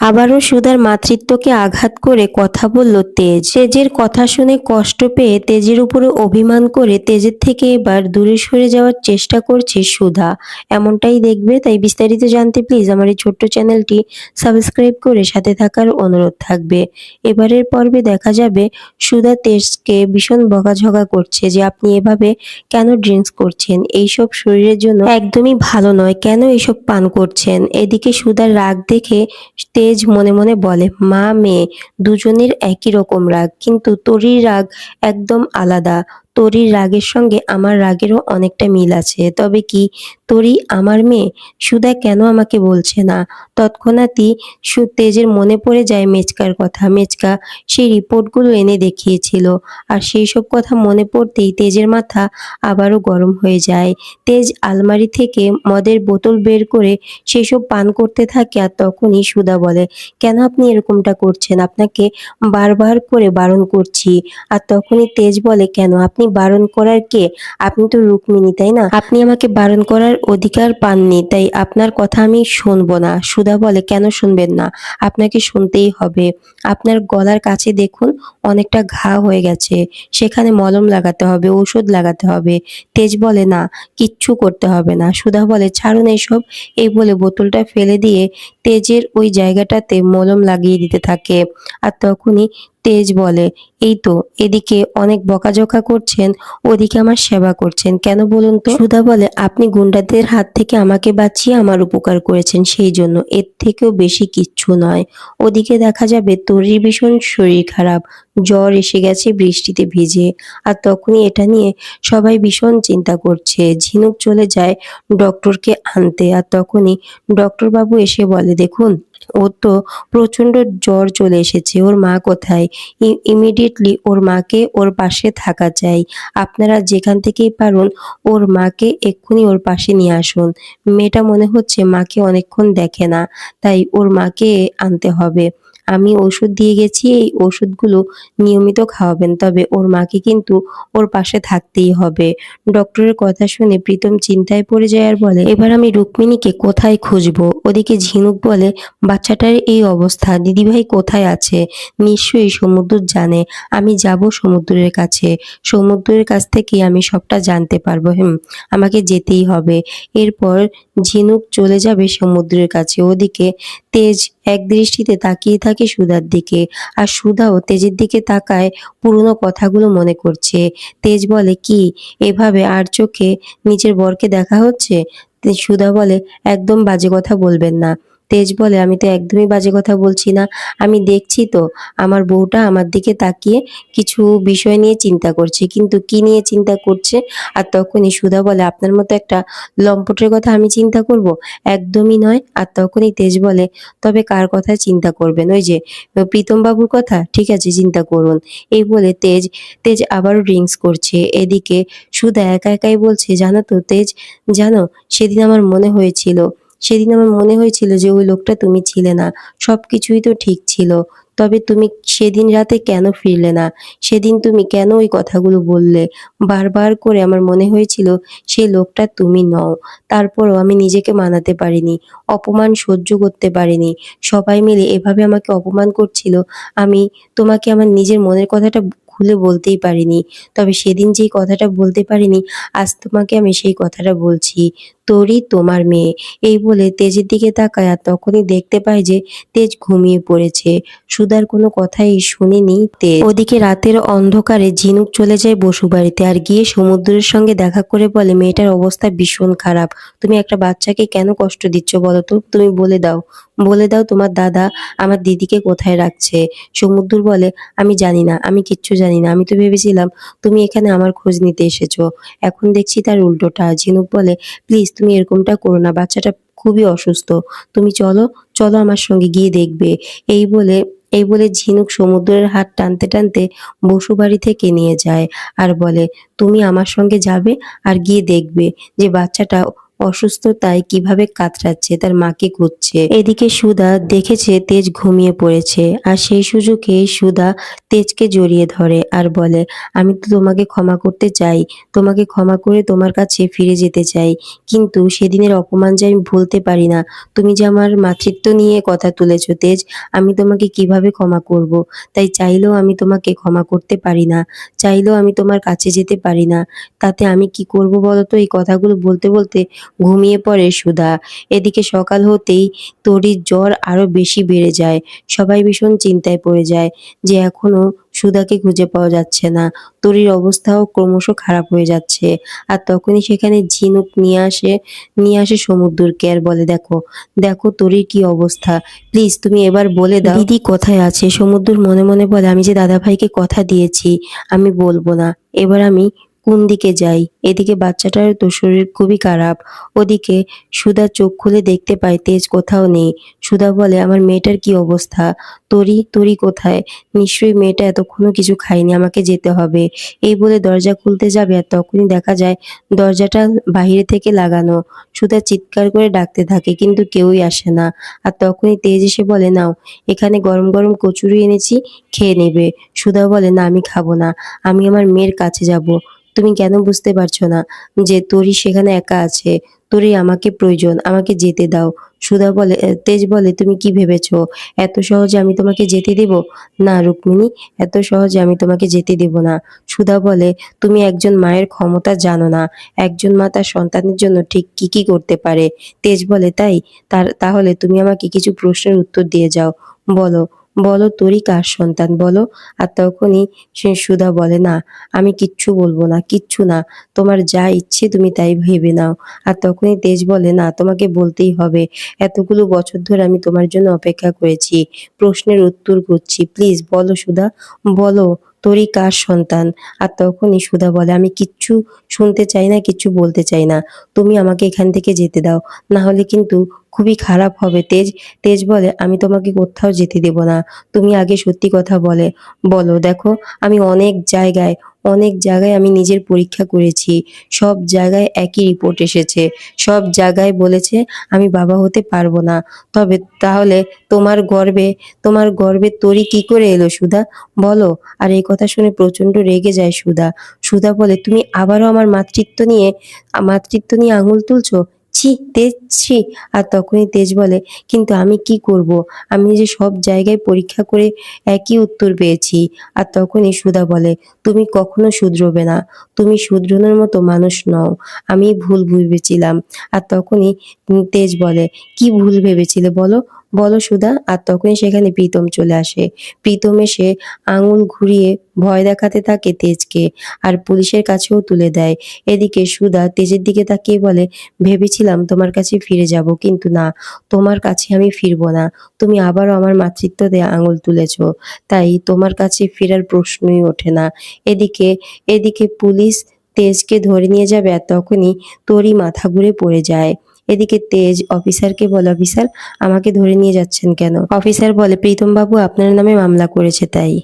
আবারও সুধার মাতৃত্বকে আঘাত করে কথা বলল তেজ। তেজের কথা শুনে কষ্ট পেয়ে তেজের উপরে অভিমান করে তেজের থেকে এবার দূরে সরে যাওয়ার চেষ্টা করছে সুধা। এমনটাই দেখবে, তাই বিস্তারিত জানতে প্লিজ আমার এই ছোট্ট চ্যানেলটি সাবস্ক্রাইব করে সাথে থাকার অনুরোধ থাকবে। এবারের পর্বে দেখা যাবে সুধা তেজকে ভীষণ বকাঝকা করছে যে আপনি এভাবে কেন ড্রিঙ্কস করছেন? এইসব শরীরের জন্য একদমই ভালো নয়। কেন এইসব পান করছেন? এদিকে সুধার রাগ দেখে তেজ মনে মনে বলে, মা, মেয়ে, দুজনের একই রকম রাগ, কিন্তু তোরই রাগ একদম আলাদা। তোরই রাগের সঙ্গে আমার রাগেরও অনেকটা মিল আছে। তবে কি তোরই আমার মেয়ে? সুদা কেন আমাকে বলছে না? তৎক্ষণাৎই তেজের মনে পড়ে যায় মেচকার কথা। মেচকা সেই রিপোর্টগুলো এনে দেখিয়েছিল। আর সেই সব কথা মনে পড়তেই তেজের মাথা আবারও গরম হয়ে যায়। তেজ আলমারি থেকে মদের বোতল বের করে সেসব পান করতে থাকে আর তখনই সুদা বলে, কেন আপনি এরকমটা করছেন? আপনাকে বারবার করে বারণ করছি। আর তখনই তেজ বলে, কেন? আপনি বারণ করার কে? আপনি তো রুক্মিণী, তাই না? আপনি আমাকে বারণ করার অধিকার পাননি, তাই আপনার কথা আমি শুনব না। সুধা বলে, কেন শুনবেন না? আপনাকে শুনতেই হবে। আপনার গলার কাছে দেখুন, অনেকটা ঘা হয়ে গেছে। সেখানে মলম লাগাতে হবে ওষুধ লাগাতে হবে। তেজ বলে, না, কিচ্ছু করতে হবে না। সুধা বলে, ছাড়ুন এইসব এই বলে বোতলটা ফেলে দিয়ে তেজের ওই জায়গাটাতে মলম লাগিয়ে দিতে থাকে। আর তখনই তেজ বলে, এই তো, এদিকে অনেক বকাঝকা করছেন, ওদিকে আমার সেবা করছেন, কেন বলুন তো? সুধা বলে, আপনি গুন্ডাদের হাত থেকে আমাকে বাঁচিয়ে আমার উপকার করেছেন, সেই জন্য। এর থেকেও বেশি কিচ্ছু নয়। ওদিকে দেখা যাবে তোরই ভীষণ শরীর খারাপ। জ্বর এসে গেছে বৃষ্টিতে ভিজে। আর তখনই এটা নিয়ে সবাই ভীষণ চিন্তা করছে। ঝিনুক চলে যায় ডক্টরকে আনতে। আর তখনই ডক্টর বাবু এসে বলে, দেখুন ওর তো প্রচণ্ড জ্বর চলে এসেছে। ওর মা কোথায়? ইমিডিয়েটলি ওর মাকে ওর পাশে থাকা চাই। আপনারা যেখান থেকেই পারুন, ওর মাকে এক্ষুনি ওর পাশে নিয়ে আসুন। মেয়েটা মনে হচ্ছে মাকে অনেকক্ষণ দেখে না, তাই ওর মাকে আনতে হবে। আমি ওষুধ দিয়ে গেছি, এই ওষুধগুলো নিয়মিত খাওয়াবেন। তবে ওর মাকে কিন্তু ওর পাশে থাকতেই হবে। ডক্টরের কথা শুনে প্রীতম চিন্তায় পড়ে যায় আর বলে, এবার আমি রুক্মিণীকে কোথায় খুঁজবো? ওদিকে ঝিনুক বলে, বাচ্চাটার এই অবস্থা, দিদিভাই কোথায় আছে? নিশ্চয়ই সমুদ্র জানে, আমি যাব সমুদ্রের কাছে। সমুদ্রের কাছ থেকে আমি সবটা জানতে পারব, হুম, আমাকে যেতেই হবে। এরপর ঝিনুক চলে যাবে সমুদ্রের কাছে। ওদিকে তেজ এক দৃষ্টিতে তাকিয়ে থাকে সুধার দিকে। আর সুধাও তেজের দিকে তাকায় পুরনো কথাগুলো মনে করছে। তেজ বলে, কি? এভাবে আর চোখে নিজের বরকে দেখা হচ্ছে? সুধা বলে, একদম বাজে কথা বলবেন না। তেজ বলে, আমি তো একদমই বাজে কথা বলছি না। আমি দেখছি তো, আমার বউটা আমার দিকে তাকিয়ে কিছু বিষয় নিয়ে চিন্তা করছে। কিন্তু কি নিয়ে চিন্তা করছে? আর তখনই সুধা বলে, আপনার মতো একটা লম্পটের কথা আমি চিন্তা করব? একদমই নয়। আর তখনই তেজ বলে, তবে কার কথা চিন্তা করবেন? ওই যে প্রীতম বাবুর কথা? ঠিক আছে, চিন্তা করুন। এই বলে তেজ তেজ আবারও ড্রিঙ্কস করছে। এদিকে সুধা একা একাই বলছে, জানো তো তেজ, জানো, সেদিন আমার মনে হয়েছিল সেদিন আমার মনে হয়েছিল যে ওই লোকটা তুমি ছিলে না। সব কিছুই তো ঠিক ছিল। তবে তুমি সেদিন রাতে কেন ফিরলে না? সেদিন তুমি কেন ওই কথাগুলো বললে? বারবার করে আমার মনে হয়েছিল সেই লোকটা তুমি নও। তারপরও আমি নিজেকে মানাতে পারিনি, অপমান সহ্য করতে পারিনি। সবাই মিলে এভাবে আমাকে অপমান করছিল, আমি তোমাকে আমার নিজের মনের কথাটা খুলে বলতেই পারিনি। তবে সেদিন যেই কথাটা বলতে পারিনি, আজ তোমাকে আমি সেই কথাটা বলছি। তোরই তোমার মেয়ে। এই বলে তেজের দিকে তাকায় আর তখনই দেখতে পায় যে তেজ ঘুমিয়ে পড়েছে। সুধার কোনো কথাই শুনেনি তেজ। ওদিকে রাতের অন্ধকারে ঝিনুক চলে যায় বসু বাড়িতে আর গিয়ে সমুদ্রের সঙ্গে দেখা করে বলে, মেয়েটার অবস্থা ভীষণ খারাপ। তুমি একটা বাচ্চাকে কেন কষ্ট দিচ্ছ বলো তো? তুমি বলে দাও। বলে দাও তোমার দাদা আমার দিদিকে কোথায় রাখছে? সমুদ্র বলে, আমি জানি না, আমি কিচ্ছু জানি না। আমি তো ভেবেছিলাম তুমি এখানে আমার খোঁজ নিতে এসেছ। এখন দেখছি তার উল্টোটা। ঝিনুক বলে, প্লিজ তুমি এরকমটা করো না, বাচ্চাটা খুবই অসুস্থ। তুমি চলো চলো আমার সঙ্গে গিয়ে দেখবে। এই বলে এই বলে ঝিনুক সমুদ্রের হাত টানতে টানতে বসু বাড়ি থেকে নিয়ে যায় আর বলে, তুমি আমার সঙ্গে যাবে আর গিয়ে দেখবে যে বাচ্চাটা অসুস্থতায় কীভাবে কাতরাচ্ছে, তার মাকে খুঁজছে। এদিকে সুধা দেখেছে তেজ ঘুমিয়ে পড়েছে আর সেই সুযোগে সুধা তেজকে জড়িয়ে ধরে আর বলে, আমি তো তোমাকে ক্ষমা করতে চাই, তোমাকে ক্ষমা করে তোমার কাছে ফিরে যেতে চাই। কিন্তু সেদিনের অপমান যে আমি ভুলতে পারি না। তুমি যে আমার মাতৃত্ব নিয়ে কথা তুলেছ তেজ, আমি তোমাকে কীভাবে ক্ষমা করব? তাই চাইলেও আমি তোমাকে ক্ষমা করতে পারি না, চাইলেও আমি তোমার কাছে যেতে পারি না। তাতে আমি কি করব বলো তো? এই কথাগুলো বলতে বলতে ঘুমিয়ে পড়ে সুধা। এদিকে সকাল হতেই তরির জ্বর আরও বেশি বেড়ে যায়। সবাই ভীষণ চিন্তায় পড়ে যায় যে এখনও সুধাকে খুঁজে পাওয়া যাচ্ছে না। তরির অবস্থাও ক্রমশ খারাপ হয়ে যাচ্ছে। আর তখনই সেখানে ঝিনুক নিয়ে আসে নিয়ে আসে সমুদ্রকে আর বলে, দেখো দেখো তরির কি অবস্থা। প্লিজ তুমি এবার বলে দাও। দিদি কোথায় আছে? সমুদ্র মনে মনে বলে, আমি যে দাদা ভাইকে কথা দিয়েছি, আমি বলব না। এবার আমি কোন দিকে যাই? এদিকে বাচ্চাটার তো শরীর খুবই খারাপ। ওদিকে সুধা চোখ খুলে দেখতে পায়, তেজ কোথাও নেই। সুধা বলে, আমার মেয়েটার কি অবস্থা? তরি তরি কোথায়? নিশ্চয়ই মেয়েটা এতক্ষণও কিছু খায়নি, আমাকে যেতে হবে। এই বলে দরজা খুলতে যাবে আর তখনই দেখা যায় দরজাটা বাইরে থেকে লাগানো। সুধা চিৎকার করে ডাকতে থাকে, কিন্তু কেউই আসে না। আর তখনই তেজ এসে বলে, নাও, এখানে গরম গরম কচুরি এনেছি, খেয়ে নেবে। সুধা বলে, না, আমি খাব না। আমি আমার মেয়ের কাছে যাব। তুমি কেন বুঝতে পারছ না যে তোরই সেখানে একা আছে? তোরই আমাকে প্রয়োজন, আমাকে যেতে দাও। সুধা বলে তেজ বলে, তুমি কি ভেবেছো? এত সহজে আমি তোমাকে যেতে দেব? না, রুক্মিণী, এত সহজে আমি তোমাকে যেতে দেব না। সুধা বলে, তুমি একজন মায়ের ক্ষমতা জানো না। একজন মা তার সন্তানের জন্য ঠিক কি কি করতে পারে? তেজ বলে, তাই? তার, তাহলে তুমি আমাকে কিছু প্রশ্নের উত্তর দিয়ে যাও। বলো বলো, তোরই কার সন্তান? বলো। আর তখনই সে সুধা বলে, না, আমি কিচ্ছু বলব না, কিচ্ছু না। তোমার যা ইচ্ছে তুমি তাই ভেবে নাও। আর তখনই তেজ বলে, না, তোমাকে বলতেই হবে। এতগুলো বছর ধরে আমি তোমার জন্য অপেক্ষা করেছি। প্রশ্নের উত্তর করছি প্লিজ বলো সুধা, বলো, তোরই কার সন্তান? আর তখনই সুধা বলে, আমি কিচ্ছু শুনতে চাই না, কিচ্ছু বলতে চাই না। তুমি আমাকে এখান থেকে যেতে দাও। না হলে কিন্তু খুবই খারাপ হবে। তেজ তেজ বলে, আমি তোমাকে কোথাও যেতে দেব না। তুমি আগে সত্যি কথা বলে, বলো। দেখো, আমি অনেক জায়গায় অনেক জায়গায় আমি নিজের পরীক্ষা করেছি। সব জায়গায় একই রিপোর্ট এসেছে। সব জায়গায় বলেছে, আমি বাবা হতে পারব না। তবে তাহলে তোমার গর্বে তোমার গর্বে তরি কি করে এলো সুধা? বলো। আর এই কথা শুনে প্রচণ্ড রেগে যায় সুধা। সুধা বলে, তুমি আবারও আমার মাতৃত্ব নিয়ে মাতৃত্ব নিয়ে আঙুল তুলছো? ছি, তেজ ছি। আর তখনই তেজ বলে, কিন্তু আমি কি করব? আমি যে সব জায়গায় পরীক্ষা করে একই উত্তর পেয়েছি। আর তখনই সুধা বলে, তুমি কখনো শুধরোবে না। তুমি শুধরানোর মতো মানুষ নও। আমি ভুল ভুল ভেবেছিলাম। আর তখনই তেজ বলে, কি ভুল ভেবেছিলে বলো? বলো সুধা, আর তখনই সেখানে প্রীতম চলে আসে। প্রীতম এসে আঙুল ঘুরিয়ে ভয় দেখাতে থাকে তেজকে, আর পুলিশের কাছেও তুলে দেয়। এদিকে সুধা তেজের দিকে তাকিয়ে বলে, ভেবেছিলাম তোমার কাছে ফিরে যাব, কিন্তু না, তোমার কাছে আমি ফিরবো না। তুমি আবারও আমার মাতৃত্ব দিয়ে আঙুল তুলেছ, তাই তোমার কাছে ফেরার প্রশ্নই ওঠে না। এদিকে এদিকে পুলিশ তেজকে ধরে নিয়ে যাবে, আর তখনই তোরই মাথা ঘুরে পড়ে যায়। এদিকে তেজ, অফিসারকে বলে, অফিসার, আমাকে ধরে নিয়ে যাচ্ছেন কেন? অফিসার বলে প্রীতম বাবু আপনার নামে মামলা করেছে তাই।